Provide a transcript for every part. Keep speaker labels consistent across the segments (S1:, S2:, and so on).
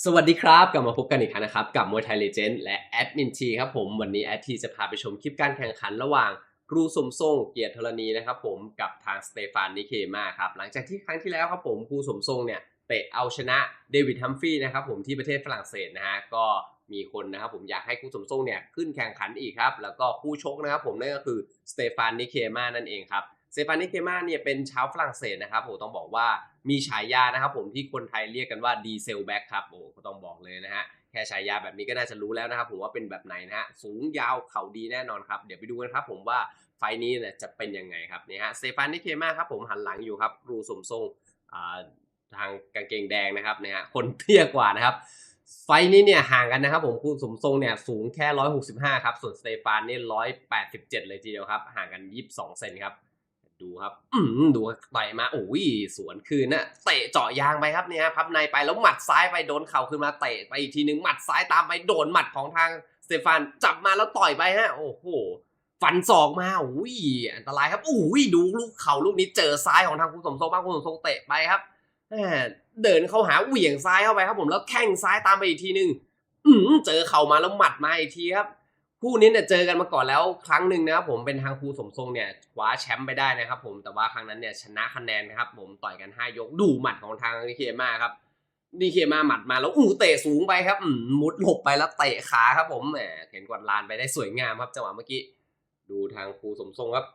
S1: สวัสดีครับ กลับมาพบกันอีกครั้งนะครับ กับมวยไทยเลเจนด์และแอดมินทีครับผม วันนี้แอดทีจะพาไปชมคลิปการแข่งขันระหว่างครูสมทรงเกียรติธรณีนะครับผมกับทางสเตฟานนิเคมาครับ หลังจากที่ครั้งที่แล้วครับผมครูสมทรงเนี่ยเตะเอาชนะเดวิดฮัมฟรีย์นะครับผมที่ประเทศฝรั่งเศสนะฮะก็มีคนนะครับผมอยากให้ครูสมทรงเนี่ยขึ้นแข่งขันอีกครับ แล้วก็คู่ชกนะครับผมนั่นก็คือสเตฟานนิเคมานั่นเองครับ เซฟานิเคมาเนี่ยเป็นชาวฝรั่งเศสนะครับผมต้องบอกว่ามีฉายานะครับผมที่คนไทยเรียกกันว่าดีเซลแบ็กครับโอ้ก็ต้องบอกเลยนะฮะแค่ฉายาแบบนี้ก็น่าจะรู้แล้วนะครับผมว่าเป็นแบบไหนนะฮะสูงยาวเข่าดีแน่นอนครับ เดี๋ยวไปดูกันครับผมว่าไฟนี้เนี่ยจะเป็นยังไงครับเนี่ยฮะเซฟานิเคมาครับผมหันหลังอยู่ครับรูสมทรงทางกางเกงแดงนะครับเนี่ยฮะคนเตี้ยกว่านะครับไฟนี้เนี่ยห่างกันนะครับผมคุณสมทรงเนี่ยสูงแค่ 165 ครับ ส่วนสเตฟานนี่ 187 เลยทีเดียวครับ ห่างกัน 22 เซนครับ ดูครับอืมดูต่อยมาโอ้ยสวนคืนนะเตะเจาะยางไปครับเนี่ยพับในไปแล้วหมัดซ้ายไปโดนเข่าขึ้นมาเตะไปอีกทีนึงหมัดซ้ายตามไปโดนหมัดของทางสเตฟานจับมาแล้วต่อยไปฮะโอ้โหฟันศอกมาอุ้ยอันตรายครับอุ้ยดูลูกเข่าลูกนี้เจอซ้ายของทางคุณสมทรงบ้างคุณสมทรงเตะไปครับเดินเข้าหาเหวี่ยงซ้ายเข้าไปครับผมแล้วแข้งซ้ายตามไปอีกทีนึงอืมเจอเข่ามาแล้วหมัดมาอีกทีครับ คู่นี้เนี่ยเจอกันมาก่อนแล้วครั้งหนึ่งนะครับผมเป็นทางครูสมทรงเนี่ยคว้าแชมป์ไปได้นะครับผมแต่ว่าครั้งนั้นเนี่ยชนะคะแนนนะครับผมต่อยกัน 5 ยกดูหมัดของทางนิเคมาครับนิเคมาหมัดมาแล้วอู้เตะสูงไปครับมุดหลบไปแล้วเตะขาครับผมแหมเห็นกวาดลานไปได้สวยงามครับจังหวะเมื่อกี้ดูทางครูสมทรงครับ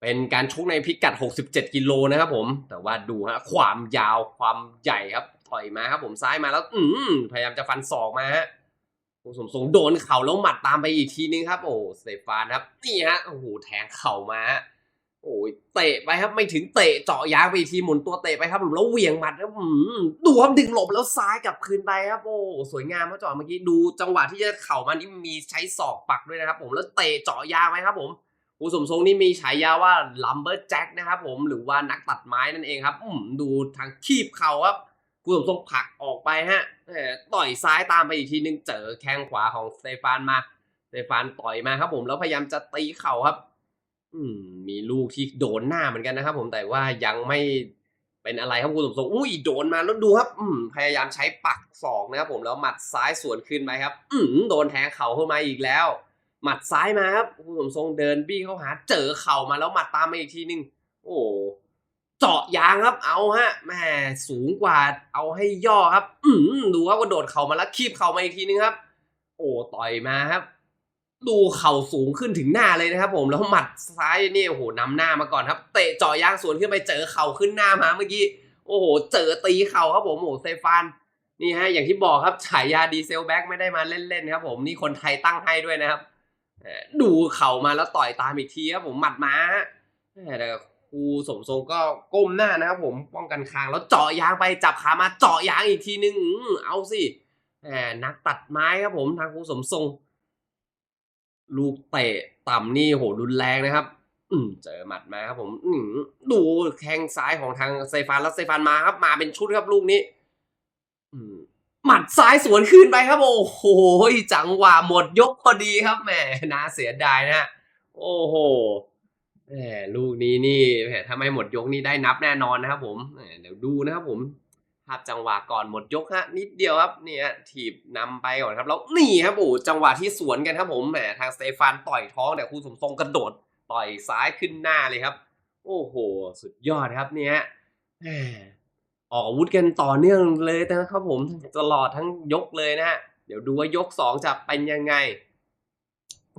S1: เป็นการชกในพิกัด 67 กิโลนะครับผม แต่ว่าดูฮะความยาวความใหญ่ครับถอยมาครับผมซ้ายมาแล้ว อืพยายามจะฟันศอกมาฮะ สมทรงโดนเข่าแล้วหมัดตามไปอีกทีนึงครับ โอ้เตฟานครับ นี่ฮะโอ้โหแทงเข่ามาฮะโอ้ยเตะไปครับไม่ถึงเตะเจาะยางไปอีกทีหมุนตัวเตะไปครับแล้วเหวี่ยงหมัดครับอืมดูครับดึงหลบแล้วซ้ายกลับคืนไปครับโอ้สวยงามครับจังเมื่อกี้ดูจังหวะที่จะเข่ามันนี่มีใช้ศอกปักด้วยนะครับ ผมแล้วเตะเจาะยางไหมครับ ผมครูสมทรงนี่มีฉายาว่าลัมเบอร์แจ็คนะครับผมหรือว่านักตัดไม้นั่นเองครับ อืดูทางคีบเข่าครับ กูสมทรงผลักออกไปฮะต่อยซ้ายตามไปอีกทีนึงเจอแข้งขวาของสเตฟานมาสเตฟานต่อยมาครับผมแล้วพยายามจะตีเข่าครับ อืมมีลูกที่โดนหน้าเหมือนกันนะครับ ผมแต่ว่ายังไม่เป็นอะไรครับคุณสมทรงอุ้ยโดนมาแล้วดูครับ อืมพยายามใช้ปักศอกนะครับผมแล้วหมัดซ้ายสวนขึ้นไปครับ อืมโดนแทงเข่าเข้ามาอีกแล้ว หมัดซ้ายมาครับคุณสมทรงเดินบี้เข้าหา เจอเข่ามาแล้วหมัดตามมาอีกทีนึง โอ้ เจาะยางครับเอาฮะแหมสูงกว่าเอาให้ย่อครับ อืดูครับว่าโดดเข่ามาแล้วคีบเข่ามาอีกทีนึงครับ โอ้ต่อยมาครับ ดูเข่าสูงขึ้นถึงหน้าเลยนะครับ ผมแล้วหมัดซ้ายนี่โอ้โหนำหน้ามาก่อนครับ เตะเจาะยางสวนขึ้นไปเจอเข่าขึ้นหน้ามาเมื่อกี้โอ้โห เจอตีเข่าครับผมโอ้เซฟานนี่ฮะอย่างที่บอกครับฉายาดีเซลแบ็กไม่ได้มาเล่นๆครับผมนี่คนไทยตั้งให้ด้วยนะครับดูเข่ามาแล้วต่อยตามอีกทีครับผมหมัดมาฮะแหมแต่ ครูสมทรงก็ก้มหน้านะครับผมป้องกันคางแล้วเจาะยางไปจับขามาเจาะยางอีกทีนึงเอาสิแหมนักตัดไม้ครับผมทางครูสมทรง ลูกเตะต่ำนี่โหรุนแรงนะครับ อืเจอหมัดมาครับผมอืดูแข้งซ้ายของทางไซฟานแล้วไซฟานมาครับ มาเป็นชุดครับลูกนี้ อืหมัดซ้ายสวนขึ้นไปครับ โอ้โหจังหวะหมดยกพอดีครับแหมน่าเสียดายนะ โอ้โห ลูกนี้นี่แหมถ้าไม่หมดยกนี่ได้นับแน่นอนนะครับผมเดี๋ยวดูนะครับผมภาพจังหวะก่อนหมดยกฮะนิดเดียวครับเนี่ยถีบนำไปก่อนครับแล้วนี่ครับโอ้จังหวะที่สวนกันครับผมแหมทางสเตฟานต่อยท้องแต่ครูสมทรงกระโดดต่อยซ้ายขึ้นหน้าเลยครับ โอ้โห สุดยอดครับเนี่ยแหมออกอาวุธกันต่อเนื่องเลยนะครับผมตลอดทั้งยกเลยนะฮะเดี๋ยวดูว่ายกสองจะเป็นยังไง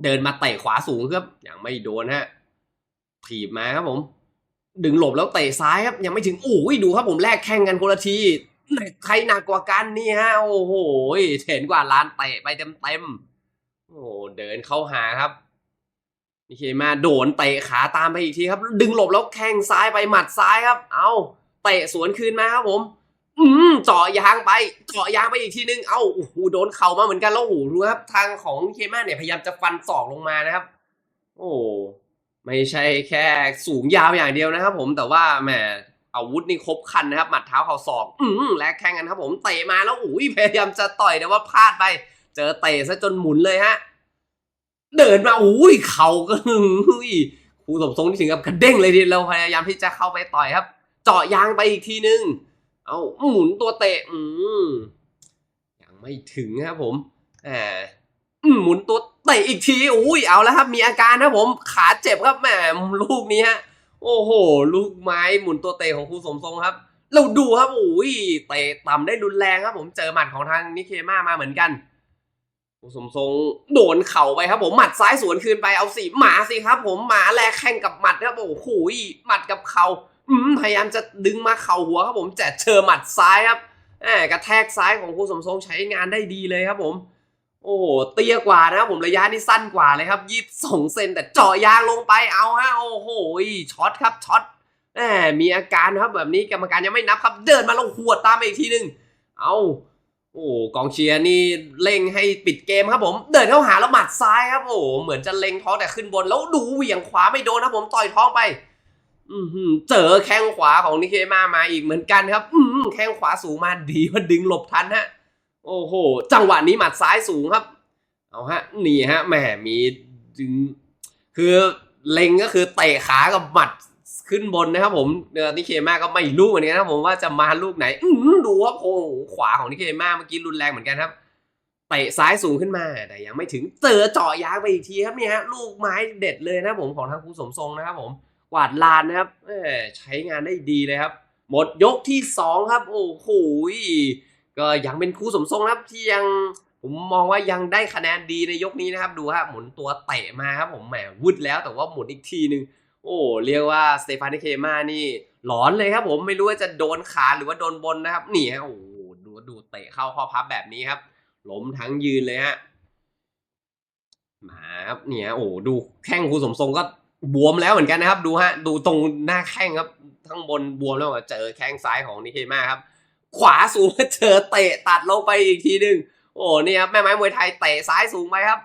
S1: เดินมาเตะขวาสูงครับยังไม่โดนฮะ ถีบมาครับผม ดึงหลบแล้วเตะซ้ายครับ ยังไม่ถึงโอ้ยดูครับผมแลกแข่งกันคนละทีหนักใครหนักกว่ากันนี่ฮะโอ้โหเห็นกว่าลานเตะไปเต็มเต็มๆโอ้เดินเข้าหาครับนี่เคมาโดนเตะขาตามไปอีกทีครับ ดึงหลบแล้วแข้งซ้ายไปหมัดซ้ายครับ เอาเตะสวนคืนมาครับผม อืมเจาะยางไปเจาะยางไปอีกทีนึง เอ้าโอ้โหโดนเข่ามาเหมือนกันแล้วโอ้โหดูครับ ทางของเคมาเนี่ยพยายามจะฟันศอกลงมานะครับ โอ้ ไม่ใช่แค่สูงยาวอย่างเดียวนะครับผมแต่ว่าแหมอาวุธนี่ครบคันนะครับหมัดเท้าเข่าศอกอืมและแข่งกันครับผมเตะมาแล้วอุ้ยพยายามจะต่อยแต่ว่าพลาดไป เจอเตะซะจนหมุนเลยฮะ เดินมาอุ้ยเข่าก็อุ้ยครูสมทรงนี่ถึงกับกระเด้งเลยทีเราพยายามที่จะเข้าไปต่อยครับ เจาะยางไปอีกทีนึง เอาหมุนตัวเตะ อืมยังไม่ถึงครับผมแหมอืม หมุนตัวเตะอีกทีอุ้ยเอาแล้วครับ มีอาการนะผมขาเจ็บครับแหมลูกนี้ฮะโอ้โห ลูกไม้หมุนตัวเตะของครูสมทรงครับเราดูครับโอ้ยเตะต่ำได้รุนแรงครับ ผมเจอหมัดของทางนิเคมามาเหมือนกันครูสมทรงโดนเข่าไปครับ ผมหมัดซ้ายสวนคืนไปเอาสิหมาสิครับ ผมหมาแลกแข่งกับหมัดครับโอ้โหหมัดกับเข่าพยายามจะดึงมาเข่าหัวครับผมแต่เจอหมัดซ้ายครับแหมกระแทกซ้ายของครูสมทรงใช้งานได้ดีเลยครับผม โอ้โหเตี้ยกว่านะครับผมระยะนี่สั้นกว่าเลยครับยี่สิบสองเซนแต่เจาะยางลงไปเอาฮะโอ้โหช็อตครับช็อตแหมมีอาการครับแบบนี้กรรมการยังไม่นับครับเดินมาลงขวดตามอีกทีหนึ่งเอาโอ้กองเชียร์นี่เล็งให้ปิดเกมครับผมเดินเข้าหาแล้วหมัดซ้ายครับโอ้เหมือนจะเล็งท้องแต่ขึ้นบนแล้วดูเหวี่ยงขวาไม่โดนครับผมต่อยท้องไปอืเจอแข้งขวาของนิเคมามาอีกเหมือนกันครับอืแข้งขวาสูงมาดีว่าดึงหลบทันฮะ โอ้โห จังหวะนี้หมัดซ้ายสูงครับ เอาฮะนี่ฮะแหมมีดึงคือเล็งก็คือเตะขากับหมัดขึ้นบนนะครับผมเนอนิเคมาก็ไม่รู้เหมือนกันนะผมว่าจะมาลูกไหนอืดูว่าโอ้โหขวาของนิเคมาเมื่อกี้รุนแรงเหมือนกันครับเตะซ้ายสูงขึ้นมาแต่ยังไม่ถึงเจอเจาะยางไปอีกทีครับเนี่ยฮะลูกไม้เด็ดเลยนะผมของทางครูสมทรงนะครับผมกวาดลานนะครับใช้งานได้ดีเลยครับ หมดยกที่สองครับ โอ้โห ก็ยังเป็นครูสมทรงนะครับที่ยังผมมองว่ายังได้คะแนนดีในยกนี้นะครับ ดูฮะหมุนตัวเตะมาครับผมแหมวุดแล้วแต่ว่าหมุนอีกทีนึง โอ้เรียกว่าสเตฟานิเคมานี่หลอนเลยครับผมไม่รู้ว่าจะโดนขาหรือว่าโดนบนนะครับนี่ฮะโอ้ดูดูเตะเข้าข้อพับแบบนี้ครับล้มทั้งยืนเลยฮะมาครับเนี่ยโอ้ดูแข้งครูสมทรงก็บวมแล้วเหมือนกันนะครับ ดูฮะ ดูตรงหน้าแข้งครับข้งบนบวมแล้วเจอแข้งซ้ายของนิเคมาครับ ขวาสูงเจอเตะตัดลงไปอีกทีหนึ่งโอ้เนี่ยครับแม่ไม้มวยไทยเตะซ้ายสูงไปครับ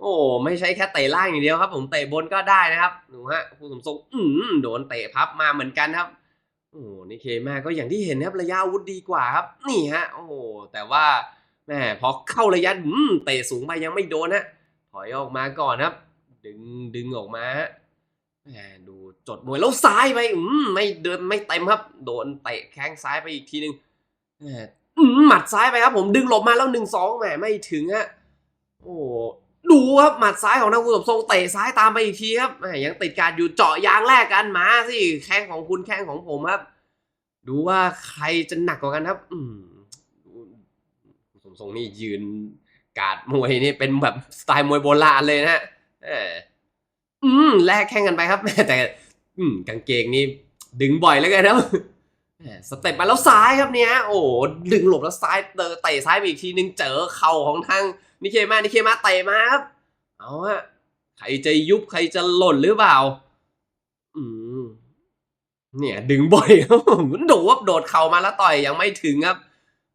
S1: โอ้ไม่ใช่แค่เตะล่างอย่างเดียวครับ ผมเตะบนก็ได้นะครับดูฮะครูสมทรงอืมโดนเตะพับมาเหมือนกันครับโอ้นิเคมาก็อย่างที่เห็นครับระยะอาวุธดีกว่าครับ นี่ฮะ โอ้แต่ว่าแหมพอเข้าระยะอืมเตะสูงไปยังไม่โดนฮะถอยออกมาก่อนครับ ดึงดึงออกมาฮะแหมดูจดมวยแล้วซ้ายไปอืมไม่เดินไม่เต็มครับ โดนเตะแข้งซ้ายไปอีกทีหนึ่ง หมัดซ้ายไปครับผมดึงหลบมาแล้วหนึ่งสองแหมไม่ถึงฮะโอ้ดูครับหมัดซ้ายของนางคุณสมทรงเตะซ้ายตามไปอีกทีครับแหมยังติดการอยู่เจาะยางแรกกันมาสิแข้งของคุณแข้งของผมครับ ดูว่าใครจะหนักกว่ากันครับ อืมสมทรงนี่ยืนการ์ดมวยนี่เป็นแบบสไตล์มวยโบราณเลยนะฮะเอออืมแลกแข่งกันไปครับแต่ อืม กางเกงนี่ดึงบ่อยแล้วกันครับ สเต็ปมาแล้วซ้ายครับเนี่ยโอ้ดึงหลบแล้วซ้ายเตะเตะซ้ายไปอีกทีนึงเจอเข่าของทางนิเคมานิเคมาเตะมาครับเอาฮะใครจะยุบใครจะหล่นหรือเปล่า อืมเนี่ย ดึงบ่อยครับผมดูว่าโดดเข่ามาแล้วต่อยยังไม่ถึงครับ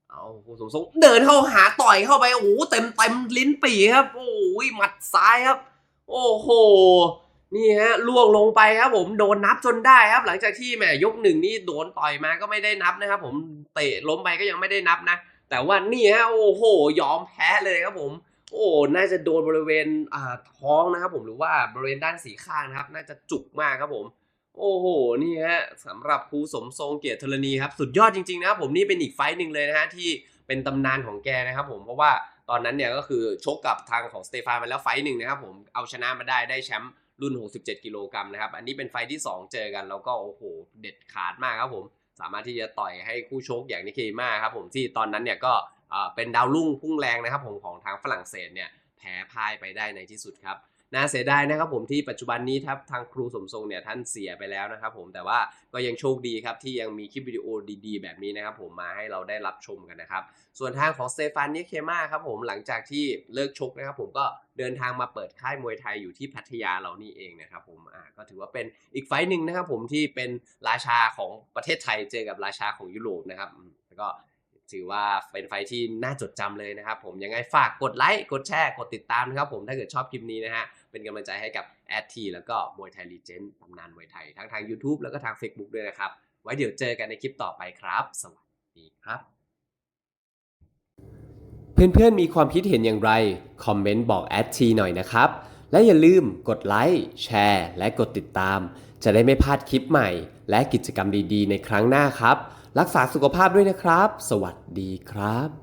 S1: เอาครูสมทรงเดินเข้าหาต่อยเข้าไปโอ้เต็มเต็มลิ้นปี่ครับ โอ้ยหมัดซ้ายครับ โอ้โห นี่ฮะล่วงลงไปครับผมโดนนับจนได้ครับ หลังจากที่แหมยกหนึ่งนี่โดนต่อยมาก็ไม่ได้นับนะครับ ผมเตะล้มไปก็ยังไม่ได้นับนะ แต่ว่านี่ฮะโอ้โห ยอมแพ้เลยครับผม โอ้น่าจะโดนบริเวณอ่าท้องนะครับ ผมหรือว่าบริเวณด้านสีข้างนะครับ น่าจะจุกมากครับผม โอ้โหนี่ฮะสำหรับครูสมทรงเกียรติธรณีครับสุดยอดจริงๆนะครับผมนี่เป็นอีกไฟต์หนึ่งเลยนะฮะที่เป็นตำนานของแกนะครับ ผมเพราะว่าตอนนั้นเนี่ยก็คือชกกับทางของสเตฟานมาแล้วไฟต์หนึ่งนะครับ ผมเอาชนะมาได้ได้แชมป์ รุ่น 67 กิโลกรัมนะครับ อันนี้เป็นไฟที่ 2 เจอกัน แล้วก็โอ้โห เด็ดขาดมากครับผม สามารถที่จะต่อยให้คู่ชกอย่างนิเคมาครับผมที่ตอนนั้นเนี่ยก็เอ่อเป็นดาวรุ่งพุ่งแรงนะครับผมของทางฝรั่งเศสเนี่ยแพ้พ่ายไปได้ในที่สุดครับ น่าเสียดายนะครับผมที่ปัจจุบันนี้ครับทางครูสมทรงเนี่ยท่านเสียไปแล้วนะครับผมแต่ว่าก็ยังโชคดีครับที่ยังมีคลิปวิดีโอดีๆ แบบนี้นะครับผมมาให้เราได้รับชมกันนะครับส่วนทางของสเตฟานนิเคมาครับผมหลังจากที่เลิกชกนะครับผมก็เดินทางมาเปิดค่ายมวยไทยอยู่ที่พัทยาเรานี่เองนะครับผมอ่าก็ถือว่าเป็นอีกไฟหนึ่งนะครับผมที่เป็นราชาของประเทศไทยเจอกับราชาของยุโรปนะครับแล้วก็ ถือว่าเป็นไฟที่น่าจดจำเลยนะครับผมยังไงฝากกดไลค์กดแชร์กดติดตามนะครับผมถ้าเกิดชอบคลิปนี้นะฮะเป็นกำลังใจให้กับแอดทีแล้วก็มวยไทยลีเจนด์ตำนานมวยไทยทั้งทาง YouTube แล้วก็ทาง Facebook ด้วยนะครับ ไว้เดี๋ยวเจอกันในคลิปต่อไปครับ สวัสดีครับ เพื่อนๆมีความคิดเห็นอย่างไร คอมเมนต์บอกแอดทีหน่อยนะครับ และอย่าลืมกดไลค์แชร์ และกดติดตาม จะได้ไม่พลาดคลิปใหม่ และกิจกรรมดีๆ ในครั้งหน้าครับ รักษาสุขภาพด้วยนะครับ สวัสดีครับ